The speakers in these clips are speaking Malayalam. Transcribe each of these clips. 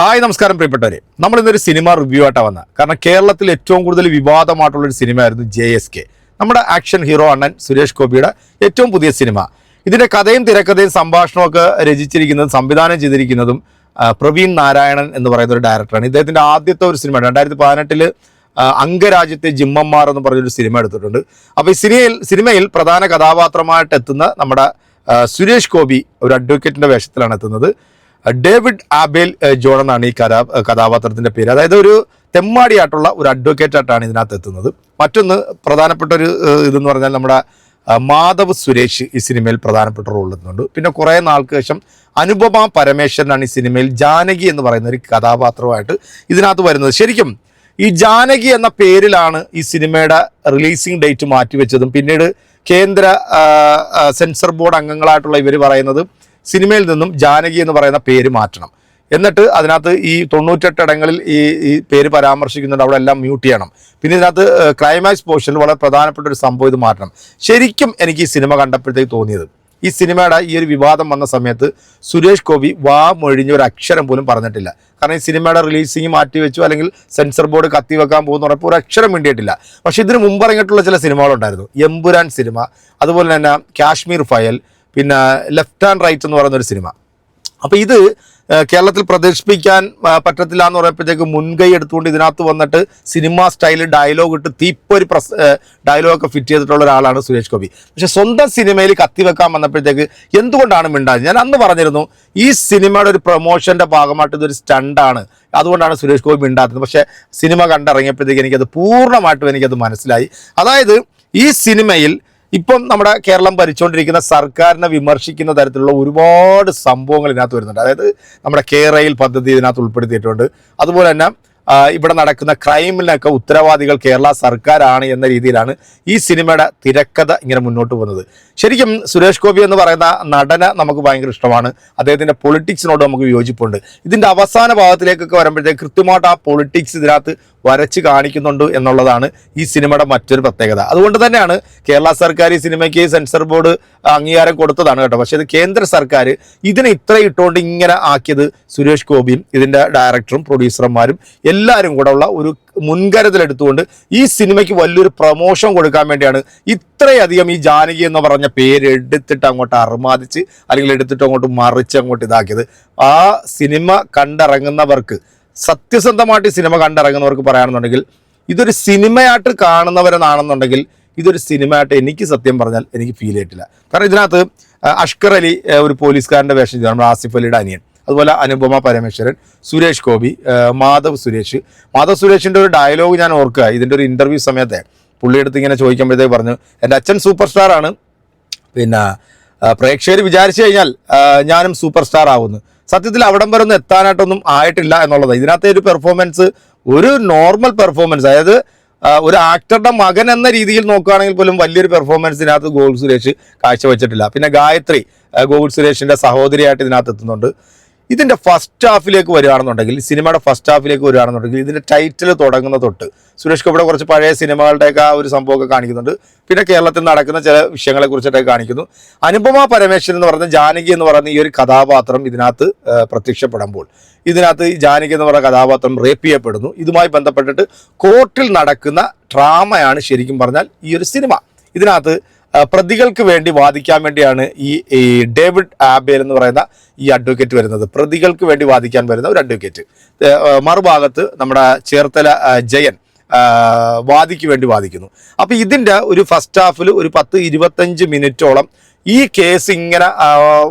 ഹായ് നമസ്കാരം പ്രിയപ്പെട്ടവരെ. നമ്മൾ ഇന്നൊരു സിനിമ റിവ്യൂ ആയിട്ടാണ് വന്നത് കാരണം കേരളത്തിൽ ഏറ്റവും കൂടുതൽ വിവാദമായിട്ടുള്ള ഒരു സിനിമയായിരുന്നു ജെ എസ് കെ. നമ്മുടെ ആക്ഷൻ ഹീറോ അണ്ണൻ സുരേഷ് ഗോപിയുടെ ഏറ്റവും പുതിയ സിനിമ. ഇതിന്റെ കഥയും തിരക്കഥയും സംഭാഷണവും ഒക്കെ രചിച്ചിരിക്കുന്നതും സംവിധാനം ചെയ്തിരിക്കുന്നതും പ്രവീൺ നാരായണൻ എന്ന് പറയുന്ന ഒരു ഡയറക്ടറാണ് ഇദ്ദേഹത്തിന്റെ ആദ്യത്തെ ഒരു സിനിമ രണ്ടായിരത്തി പതിനെട്ടിൽ അംഗരാജ്യത്തെ ജിമ്മന്മാർ എന്ന് പറഞ്ഞൊരു സിനിമ എടുത്തിട്ടുണ്ട്. അപ്പോൾ ഈ സിനിമയിൽ സിനിമയിൽ പ്രധാന കഥാപാത്രമായിട്ട് എത്തുന്ന നമ്മുടെ സുരേഷ് ഗോപി ഒരു അഡ്വക്കേറ്റിന്റെ വേഷത്തിലാണ് എത്തുന്നത്. ഡേവിഡ് ആബേൽ ജോൺ എന്നാണ് ഈ കഥാ കഥാപാത്രത്തിന്റെ പേര്. അതായത് ഒരു തെമ്മാടിയായിട്ടുള്ള ഒരു അഡ്വക്കേറ്റ് ആയിട്ടാണ് ഇതിനകത്ത് എത്തുന്നത്. മറ്റൊന്ന് പ്രധാനപ്പെട്ട ഒരു ഇതെന്ന് പറഞ്ഞാൽ നമ്മുടെ മാധവ് സുരേഷ് ഈ സിനിമയിൽ പ്രധാനപ്പെട്ട റോൾ എത്തുന്നുണ്ട് പിന്നെ കുറേ നാൾക്ക് ശേഷം അനുപമ പരമേശ്വരനാണ് ഈ സിനിമയിൽ ജാനകി എന്ന് പറയുന്ന ഒരു കഥാപാത്രമായിട്ട് ഇതിനകത്ത് വരുന്നത്. ശരിക്കും ഈ ജാനകി എന്ന പേരിലാണ് ഈ സിനിമയുടെ റിലീസിംഗ് ഡേറ്റ് മാറ്റിവെച്ചതും. പിന്നീട് കേന്ദ്ര സെൻസർ ബോർഡ് അംഗങ്ങളായിട്ടുള്ള ഇവർ പറയുന്നത് സിനിമയിൽ നിന്നും ജാനകി എന്ന് പറയുന്ന പേര് മാറ്റണം. എന്നിട്ട് അതിനകത്ത് ഈ തൊണ്ണൂറ്റെട്ട് ഇടങ്ങളിൽ ഈ ഈ പേര് പരാമർശിക്കുന്നുണ്ട് അവിടെ എല്ലാം മ്യൂട്ട് ചെയ്യണം. പിന്നെ ഇതിനകത്ത് ക്ലൈമാക്സ് പോർഷനിൽ വളരെ പ്രധാനപ്പെട്ട ഒരു സംഭവം ഇത് മാറ്റണം. ശരിക്കും എനിക്ക് ഈ സിനിമ കണ്ടപ്പോഴത്തേക്ക് തോന്നിയത് ഈ സിനിമയുടെ ഈ ഒരു വിവാദം വന്ന സമയത്ത് സുരേഷ് ഗോപി വാ മൊഴിഞ്ഞ ഒരു അക്ഷരം പോലും പറഞ്ഞിട്ടില്ല. കാരണം ഈ സിനിമയുടെ റിലീസിങ് മാറ്റി വെച്ചു അല്ലെങ്കിൽ സെൻസർ ബോർഡ് കത്തി വെക്കാൻ പോകുന്ന പറഞ്ഞപ്പോൾ ഒരു അക്ഷരം വേണ്ടിയിട്ടില്ല പക്ഷേ ഇതിന് മുമ്പ് ഇറങ്ങിയിട്ടുള്ള ചില സിനിമകളുണ്ടായിരുന്നു. എമ്പുരാൻ സിനിമ അതുപോലെ തന്നെ കാശ്മീർ ഫയൽ പിന്നെ ലെഫ്റ്റ് ആൻഡ് റൈറ്റ് എന്ന് പറയുന്ന ഒരു സിനിമ. അപ്പോൾ ഇത് കേരളത്തിൽ പ്രദർശിപ്പിക്കാൻ പറ്റത്തില്ല എന്ന് പറയുമ്പോഴത്തേക്ക് മുൻകൈ എടുത്തുകൊണ്ട് ഇതിനകത്ത് വന്നിട്ട് സിനിമ സ്റ്റൈലിൽ ഡയലോഗ് ഇട്ട് തീപ്പൊരു പ്രസ് ഡയലോഗൊക്കെ ഫിറ്റ് ചെയ്തിട്ടുള്ള ഒരാളാണ് സുരേഷ് ഗോപി. പക്ഷെ സ്വന്തം സിനിമയിൽ കത്തിവെക്കാൻ വന്നപ്പോഴത്തേക്ക് എന്തുകൊണ്ടാണ് മിണ്ടാത് ഞാൻ അന്ന് പറഞ്ഞിരുന്നു ഈ സിനിമയുടെ ഒരു പ്രൊമോഷന്റെ ഭാഗമായിട്ട് ഇതൊരു സ്റ്റണ്ടാണ് അതുകൊണ്ടാണ് സുരേഷ് ഗോപി മിണ്ടാത്തത്. പക്ഷേ സിനിമ കണ്ടിറങ്ങിയപ്പോഴത്തേക്ക് എനിക്കത് പൂർണമായിട്ടും എനിക്കത് മനസ്സിലായി. അതായത് ഈ സിനിമയിൽ ഇപ്പം നമ്മുടെ കേരളം ഭരിച്ചുകൊണ്ടിരിക്കുന്ന സർക്കാരിനെ വിമർശിക്കുന്ന തരത്തിലുള്ള ഒരുപാട് സംഭവങ്ങൾ ഇതിനകത്ത് വരുന്നുണ്ട്. അതായത് നമ്മുടെ കേരയിൽ പദ്ധതി ഇതിനകത്ത് ഉൾപ്പെടുത്തിയിട്ടുണ്ട്. അതുപോലെ തന്നെ ഇവിടെ നടക്കുന്ന ക്രൈമിനൊക്കെ ഉത്തരവാദികൾ കേരള സർക്കാരാണ് എന്ന രീതിയിലാണ് ഈ സിനിമയുടെ തിരക്കഥ ഇങ്ങനെ മുന്നോട്ട് പോകുന്നത്. ശരിക്കും സുരേഷ് ഗോപി എന്ന് പറയുന്ന നടന നമുക്ക് ഭയങ്കര ഇഷ്ടമാണ്. അദ്ദേഹത്തിന്റെ പൊളിറ്റിക്സിനോട് നമുക്ക് യോജിപ്പുണ്ട്. ഇതിന്റെ അവസാന ഭാഗത്തിലേക്കൊക്കെ വരുമ്പോഴത്തേക്ക് കൃത്യമായിട്ട് ആ പൊളിറ്റിക്സ് ഇതിനകത്ത് വരച്ച് കാണിക്കുന്നുണ്ട് എന്നുള്ളതാണ് ഈ സിനിമയുടെ മറ്റൊരു പ്രത്യേകത. അതുകൊണ്ട് തന്നെയാണ് കേരള സർക്കാർ ഈ സിനിമയ്ക്ക് സെൻസർ ബോർഡ് അംഗീകാരം കൊടുത്തതാണ് കേട്ടോ. പക്ഷേ ഇത് കേന്ദ്ര സർക്കാർ ഇതിനെ ഇത്ര ഇട്ടുകൊണ്ട് ഇങ്ങനെ ആക്കിയത് സുരേഷ് ഗോപിയും ഇതിന്റെ ഡയറക്ടറും പ്രൊഡ്യൂസർമാരും എല്ലാവരും കൂടെ ഉള്ള ഒരു മുൻകരുതലെടുത്തുകൊണ്ട് ഈ സിനിമയ്ക്ക് വലിയൊരു പ്രൊമോഷൻ കൊടുക്കാൻ വേണ്ടിയാണ് ഇത്രയധികം ഈ ജാനകി എന്ന് പറഞ്ഞ പേര് എടുത്തിട്ട് അങ്ങോട്ട് അർമാദിച്ച് അല്ലെങ്കിൽ എടുത്തിട്ട് അങ്ങോട്ട് മറിച്ച് അങ്ങോട്ട് ഇതാക്കിയത്. ആ സിനിമ കണ്ടിറങ്ങുന്നവർക്ക് സത്യസന്ധമായിട്ട് സിനിമ കണ്ടിറങ്ങുന്നവർക്ക് പറയുകയാണെന്നുണ്ടെങ്കിൽ ഇതൊരു സിനിമയായിട്ട് കാണുന്നവരെന്നാണെന്നുണ്ടെങ്കിൽ ഇതൊരു സിനിമയായിട്ട് എനിക്ക് സത്യം പറഞ്ഞാൽ എനിക്ക് ഫീൽ ചെയ്തിട്ടില്ല. കാരണം ഇതിനകത്ത് അഷ്കർ അലി ഒരു പോലീസുകാരന്റെ വേഷം ചെയ്തു നമ്മുടെ ആസിഫ് അലിയുടെ അനിയൻ. അതുപോലെ അനുപമ പരമേശ്വരൻ സുരേഷ് ഗോപി മാധവ് സുരേഷ്. മാധവ് സുരേഷിന്റെ ഒരു ഡയലോഗ് ഞാൻ ഓർക്കുക. ഇതിന്റെ ഒരു ഇന്റർവ്യൂ സമയത്തെ പുള്ളിയെടുത്ത് ഇങ്ങനെ ചോദിക്കുമ്പോഴത്തേക്ക് പറഞ്ഞു എന്റെ അച്ഛൻ സൂപ്പർ സ്റ്റാറാണ് പിന്നെ പ്രേക്ഷകർ വിചാരിച്ചു കഴിഞ്ഞാൽ ഞാനും സൂപ്പർ സ്റ്റാർ ആവുന്നു. സത്യത്തിൽ അവിടം വരെ ഒന്നും എത്താനായിട്ടൊന്നും ആയിട്ടില്ല എന്നുള്ളത്. ഇതിനകത്തെ ഒരു പെർഫോമൻസ് ഒരു നോർമൽ പെർഫോമൻസ് അതായത് ഒരു ആക്ടറുടെ മകൻ എന്ന രീതിയിൽ നോക്കുകയാണെങ്കിൽ പോലും വലിയൊരു പെർഫോമൻസ് ഇതിനകത്ത് ഗോകുൽ സുരേഷ് കാഴ്ചവെച്ചിട്ടില്ല. പിന്നെ ഗായത്രി ഗോകുൽ സുരേഷിന്റെ സഹോദരിയായിട്ട് ഇതിനകത്ത് എത്തുന്നുണ്ട്. ഇതിന്റെ ഫസ്റ്റ് ഹാഫിലേക്ക് വരികയാണെന്നുണ്ടെങ്കിൽ സിനിമയുടെ ഫസ്റ്റ് ഹാഫിലേക്ക് വരികയാണെന്നുണ്ടെങ്കിൽ ഇതിന്റെ ടൈറ്റിൽ തുടങ്ങുന്ന തൊട്ട് സുരേഷ് ഗോപിയുടെ കുറച്ച് പഴയ സിനിമകളുടെയൊക്കെ ആ ഒരു സംഭവമൊക്കെ കാണിക്കുന്നുണ്ട്. പിന്നെ കേരളത്തിൽ നടക്കുന്ന ചില വിഷയങ്ങളെ കുറിച്ചിട്ടൊക്കെ കാണിക്കുന്നു. അനുപമ പരമേശ്വരൻ എന്ന് പറയുന്ന ജാനകി എന്ന് പറയുന്ന ഈ ഒരു കഥാപാത്രം ഇതിനകത്ത് പ്രത്യക്ഷപ്പെടുമ്പോൾ ഇതിനകത്ത് ഈ ജാനകി എന്ന് പറയുന്ന കഥാപാത്രം റേപ്പ് ചെയ്യപ്പെടുന്നു. ഇതുമായി ബന്ധപ്പെട്ടിട്ട് കോർട്ടിൽ നടക്കുന്ന ഡ്രാമയാണ് ശരിക്കും പറഞ്ഞാൽ ഈ ഒരു സിനിമ. ഇതിനകത്ത് പ്രതികൾക്ക് വേണ്ടി വാദിക്കാൻ വേണ്ടിയാണ് ഈ ഡേവിഡ് ആബേൽ എന്ന് പറയുന്ന ഈ അഡ്വക്കേറ്റ് വരുന്നത്. പ്രതികൾക്ക് വേണ്ടി വാദിക്കാൻ വരുന്ന ഒരു അഡ്വക്കേറ്റ്. മറുഭാഗത്ത് നമ്മുടെ ചേർത്തല ജയൻ വാദിക്ക് വേണ്ടി വാദിക്കുന്നു. അപ്പോൾ ഇതിന്റെ ഒരു ഫസ്റ്റ് ഹാഫിൽ ഒരു പത്ത് ഇരുപത്തഞ്ച് മിനിറ്റോളം ഈ കേസ് ഇങ്ങനെ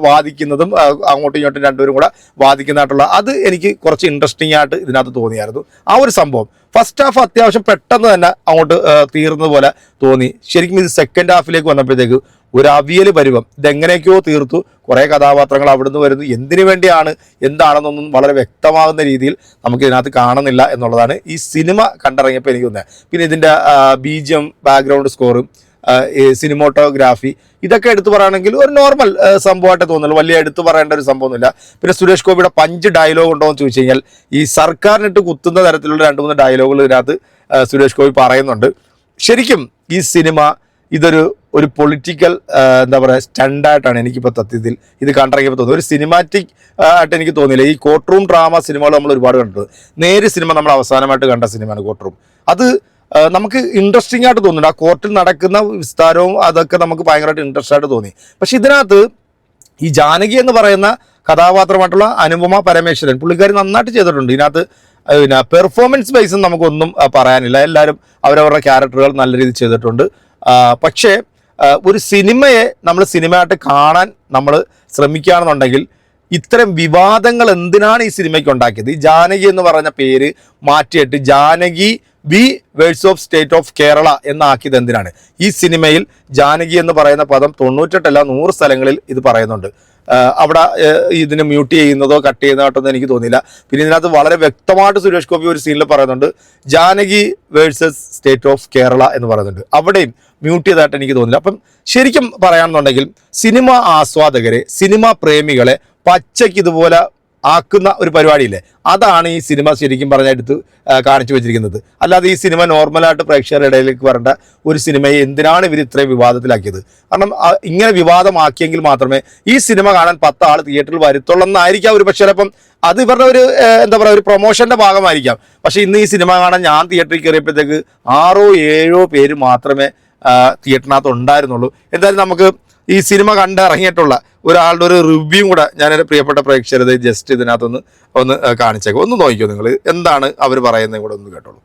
വാദിക്കുന്നതും അങ്ങോട്ടും ഇങ്ങോട്ടും രണ്ടുപേരും കൂടെ വാദിക്കുന്നതായിട്ടുള്ള അത് എനിക്ക് കുറച്ച് ഇൻട്രസ്റ്റിംഗ് ആയിട്ട് ഇതിനകത്ത് തോന്നിയായിരുന്നു. ആ ഒരു സംഭവം. ഫസ്റ്റ് ഹാഫ് അത്യാവശ്യം പെട്ടെന്ന് തന്നെ അങ്ങോട്ട് തീർന്നത് പോലെ തോന്നി. ശരിക്കും ഇത് സെക്കൻഡ് ഹാഫിലേക്ക് വന്നപ്പോഴത്തേക്ക് ഒരു അവിയൽ പരുവം. ഇതെങ്ങനെയൊക്കെയോ തീർത്തു. കുറേ കഥാപാത്രങ്ങൾ അവിടുന്ന് വരുന്നു. എന്തിനു വേണ്ടിയാണ്? എന്താണെന്നൊന്നും വളരെ വ്യക്തമാകുന്ന രീതിയിൽ നമുക്ക് ഇതിനകത്ത് കാണുന്നില്ല എന്നുള്ളതാണ് ഈ സിനിമ കണ്ടിറങ്ങിയപ്പോൾ എനിക്ക് തോന്നുന്നത് പിന്നെ ഇതിന്റെ ബി ജി എം ബാക്ക്ഗ്രൗണ്ട് സ്കോറും സിനിമോട്ടോഗ്രാഫി ഇതൊക്കെ എടുത്തു പറയുകയാണെങ്കിൽ ഒരു നോർമൽ സംഭവമായിട്ട് തോന്നുള്ളൂ വലിയ എടുത്തു പറയേണ്ട ഒരു സംഭവമൊന്നുമില്ല. പിന്നെ സുരേഷ് ഗോപിയുടെ പഞ്ച് ഡയലോഗ് ഉണ്ടോ എന്ന് ചോദിച്ചു കഴിഞ്ഞാൽ ഈ സർക്കാരിനിട്ട് കുത്തുന്ന തരത്തിലുള്ള രണ്ട് മൂന്ന് ഡയലോഗുകൾ ഇതിനകത്ത് സുരേഷ് ഗോപി പറയുന്നുണ്ട്. ശരിക്കും ഈ സിനിമ ഇതൊരു ഒരു പൊളിറ്റിക്കൽ എന്താ പറയുക സ്റ്റണ്ടായിട്ടാണ് എനിക്കിപ്പോൾ തത്യത്തിൽ ഇത് കണ്ടിറങ്ങിയപ്പോൾ തോന്നുന്നത്. ഒരു സിനിമാറ്റിക് ആയിട്ട് എനിക്ക് തോന്നിയില്ല. ഈ കോർട്ട് റൂം ഡ്രാമ സിനിമകൾ നമ്മൾ ഒരുപാട് കണ്ടിട്ടുണ്ട്. നേര് സിനിമ നമ്മൾ അവസാനമായിട്ട് കണ്ട സിനിമയാണ് കോർട്ട് റൂം അത് നമുക്ക് ഇൻട്രസ്റ്റിംഗ് ആയിട്ട് തോന്നുന്നുണ്ട്. ആ കോർട്ടിൽ നടക്കുന്ന വിസ്താരവും അതൊക്കെ നമുക്ക് ഭയങ്കരമായിട്ട് ഇൻട്രസ്റ്റ് ആയിട്ട് തോന്നി. പക്ഷെ ഇതിനകത്ത് ഈ ജാനകി എന്ന് പറയുന്ന കഥാപാത്രമായിട്ടുള്ള അനുപമ പരമേശ്വരൻ പുള്ളിക്കാരി നന്നായിട്ട് ചെയ്തിട്ടുണ്ട്. ഇതിനകത്ത് പിന്നെ പെർഫോമൻസ് ബേസും നമുക്കൊന്നും പറയാനില്ല. എല്ലാവരും അവരവരുടെ ക്യാരക്ടറുകൾ നല്ല രീതിയിൽ ചെയ്തിട്ടുണ്ട്. പക്ഷേ ഒരു സിനിമയെ നമ്മൾ സിനിമയായിട്ട് കാണാൻ നമ്മൾ ശ്രമിക്കുകയാണെന്നുണ്ടെങ്കിൽ ഇത്തരം വിവാദങ്ങൾ എന്തിനാണ് ഈ സിനിമയ്ക്ക് ഉണ്ടാക്കിയത്? ഈ ജാനകി എന്ന് പറഞ്ഞ പേര് മാറ്റിയിട്ട് Janaki V versus of state of Kerala എന്നാക്കിയത് എന്തിനാണ്? ഈ സിനിമയിൽ ജാനകി എന്ന് പറയുന്ന പദം തൊണ്ണൂറ്റെട്ടല്ല നൂറ് സ്ഥലങ്ങളിൽ ഇത് പറയുന്നുണ്ട്. അവിടെ ഇതിന് മ്യൂട്ട് ചെയ്യുന്നതോ കട്ട് ചെയ്യുന്നതായിട്ടൊന്നും എനിക്ക് തോന്നിയില്ല. പിന്നെ ഇതിനകത്ത് വളരെ വ്യക്തമായിട്ട് സുരേഷ് ഗോപി ഒരു സീനിൽ പറയുന്നുണ്ട് Janaki versus state of Kerala എന്ന് പറയുന്നുണ്ട്. അവിടെയും മ്യൂട്ട് ചെയ്തതായിട്ട് എനിക്ക് തോന്നില്ല അപ്പം ശരിക്കും പറയാമെന്നുണ്ടെങ്കിൽ സിനിമ ആസ്വാദകരെ സിനിമ പ്രേമികളെ പച്ചയ്ക്ക് ഇതുപോലെ ആക്കുന്ന ഒരു പരിപാടിയില്ലേ? അതാണ് ഈ സിനിമ ശരിക്കും പറഞ്ഞെടുത്ത് കാണിച്ചു വെച്ചിരിക്കുന്നത്. അല്ലാതെ ഈ സിനിമ നോർമലായിട്ട് പ്രേക്ഷകരുടെ ഇടയിലേക്ക് വരേണ്ട ഒരു സിനിമയെ എന്തിനാണ് ഇവർ ഇത്രയും വിവാദത്തിലാക്കിയത്? കാരണം ഇങ്ങനെ വിവാദമാക്കിയെങ്കിൽ മാത്രമേ ഈ സിനിമ കാണാൻ പത്ത് ആൾ തിയേറ്ററിൽ വരുത്തുള്ളൂ എന്നായിരിക്കാം ഒരു പക്ഷേ ചിലപ്പം അത് ഇവരുടെ ഒരു എന്താ പറയുക ഒരു പ്രൊമോഷന്റെ ഭാഗമായിരിക്കാം. പക്ഷേ ഇന്ന് ഈ സിനിമ കാണാൻ ഞാൻ തിയേറ്ററിൽ കയറിയപ്പോഴത്തേക്ക് ആറോ ഏഴോ പേര് മാത്രമേ തിയേറ്ററിനകത്ത് ഉണ്ടായിരുന്നുള്ളൂ എന്തായാലും നമുക്ക് ഈ സിനിമ കണ്ടിറങ്ങിയിട്ടുള്ള ഒരാളുടെ ഒരു റിവ്യൂ കൂടെ ഞാൻ എന്റെ പ്രിയപ്പെട്ട പ്രേക്ഷകരത് ജസ്റ്റ് ഇതിനകത്തൊന്ന് ഒന്ന് കാണിച്ചേക്കും. ഒന്ന് നോക്കിക്കോ നിങ്ങൾ എന്താണ് അവർ പറയുന്നത്? കൂടെ ഒന്ന് കേട്ടോളൂ.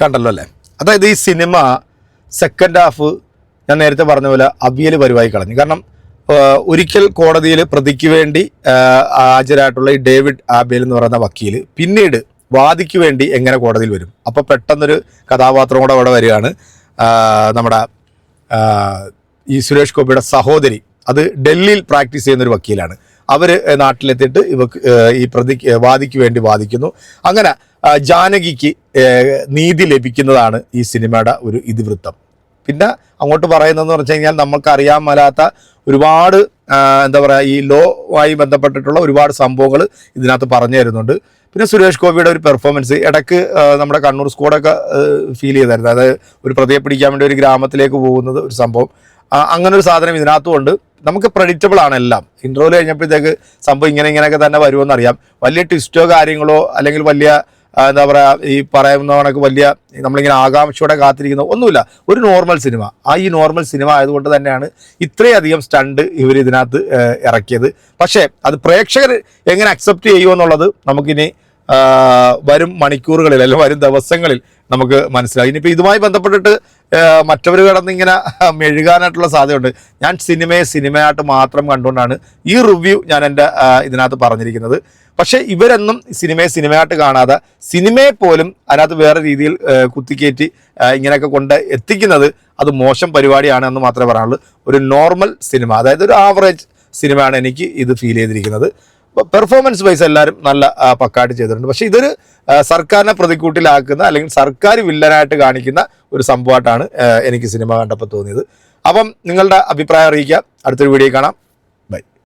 കണ്ടല്ലോ അല്ലേ? അതായത് ഈ സിനിമ സെക്കൻഡ് ഹാഫ് ഞാൻ നേരത്തെ പറഞ്ഞ പോലെ അവിയൽ പരിവായി കളഞ്ഞു. കാരണം ഒരിക്കൽ കോടതിയിൽ പ്രതിക്ക് വേണ്ടി ഹാജരായിട്ടുള്ള ഈ ഡേവിഡ് ആബേൽ എന്ന് പറയുന്ന വക്കീൽ പിന്നീട് വാദിക്ക് വേണ്ടി എങ്ങനെ കോടതിയിൽ വരും? അപ്പോൾ പെട്ടെന്നൊരു കഥാപാത്രം കൂടെ അവിടെ വരികയാണ്. നമ്മുടെ ഈ സുരേഷ് ഗോപിയുടെ സഹോദരി. അത് ഡൽഹിയിൽ പ്രാക്ടീസ് ചെയ്യുന്ന ഒരു വക്കീലാണ്. അവർ നാട്ടിലെത്തിയിട്ട് ഇവ ഈ പ്രതി വാദിക്ക് വേണ്ടി വാദിക്കുന്നു. അങ്ങനെ ജാനകിക്ക് നീതി ലഭിക്കുന്നതാണ് ഈ സിനിമയുടെ ഒരു ഇതിവൃത്തം. പിന്നെ അങ്ങോട്ട് പറയുന്നതെന്ന് പറഞ്ഞു കഴിഞ്ഞാൽ നമുക്ക് അറിയാൻ മേലാത്ത ഒരുപാട് എന്താ പറയുക ഈ ലോ ആയി ബന്ധപ്പെട്ടിട്ടുള്ള ഒരുപാട് സംഭവങ്ങൾ ഇതിനകത്ത് പറഞ്ഞു തരുന്നുണ്ട്. പിന്നെ സുരേഷ് ഗോപിയുടെ ഒരു പെർഫോമൻസ് ഇടയ്ക്ക് നമ്മുടെ കണ്ണൂർ സ്കൂളൊക്കെ ഫീൽ ചെയ്തായിരുന്നു. അതായത് ഒരു പ്രതിയെ പിടിക്കാൻ വേണ്ടി ഒരു ഗ്രാമത്തിലേക്ക് പോകുന്നത് ഒരു സംഭവം. അങ്ങനെ ഒരു സാധനം ഇതിനകത്തും ഉണ്ട്. നമുക്ക് പ്രഡിക്റ്റബിൾ ആണ് എല്ലാം. ഇൻട്രോയിൽ കഴിഞ്ഞപ്പോഴത്തേക്ക് സംഭവം ഇങ്ങനെ ഇങ്ങനെയൊക്കെ തന്നെ വരുമെന്നറിയാം. വലിയ ട്വിസ്റ്റോ കാര്യങ്ങളോ അല്ലെങ്കിൽ വലിയ എന്താ പറയുക ഈ പറയുന്ന കണക്ക് വലിയ നമ്മളിങ്ങനെ ആകാംക്ഷയോടെ കാത്തിരിക്കുന്ന ഒന്നുമില്ല. ഒരു നോർമൽ സിനിമ ആ ഈ നോർമൽ സിനിമ ആയതുകൊണ്ട് തന്നെയാണ് ഇത്രയധികം സ്റ്റണ്ട് ഇവർ ഇതിനകത്ത് ഇറക്കിയത്. പക്ഷേ അത് പ്രേക്ഷകർ എങ്ങനെ അക്സെപ്റ്റ് ചെയ്യുമെന്നുള്ളത് നമുക്കിനി വരും മണിക്കൂറുകളിൽ അല്ലെങ്കിൽ വരും ദിവസങ്ങളിൽ നമുക്ക് മനസ്സിലാകും ഇനിയിപ്പോൾ ഇതുമായി ബന്ധപ്പെട്ടിട്ട് മറ്റവർ കിടന്ന് ഇങ്ങനെ മെഴുകാനായിട്ടുള്ള സാധ്യതയുണ്ട്. ഞാൻ സിനിമയെ സിനിമയായിട്ട് മാത്രം കണ്ടുകൊണ്ടാണ് ഈ റിവ്യൂ ഞാൻ എന്റെ ഇതിനകത്ത് പറഞ്ഞിരിക്കുന്നത്. പക്ഷേ ഇവരെന്നും സിനിമയെ സിനിമയായിട്ട് കാണാതെ സിനിമയെ പോലും അതിനകത്ത് വേറെ രീതിയിൽ കുത്തിക്കയറ്റി ഇങ്ങനെയൊക്കെ കൊണ്ട് എത്തിക്കുന്നത് അത് മോശം പരിപാടിയാണ് എന്ന് മാത്രമേ പറയാനുള്ളൂ. ഒരു നോർമൽ സിനിമ അതായത് ഒരു ആവറേജ് സിനിമയാണ് എനിക്ക് ഇത് ഫീൽ ചെയ്തിരിക്കുന്നത്. പെർഫോമൻസ് വൈസ് എല്ലാവരും നല്ല പക്കായിട്ട് ചെയ്തിട്ടുണ്ട്. പക്ഷേ ഇതൊരു സർക്കാരിനെ പ്രതിക്കൂട്ടിലാക്കുന്ന അല്ലെങ്കിൽ സർക്കാർ വില്ലനായിട്ട് കാണിക്കുന്ന ഒരു സംഭവമായിട്ടാണ് എനിക്ക് സിനിമ കണ്ടപ്പോൾ തോന്നിയത്. അപ്പം നിങ്ങളുടെ അഭിപ്രായം അറിയിക്കുക അടുത്തൊരു വീഡിയോ കാണാം.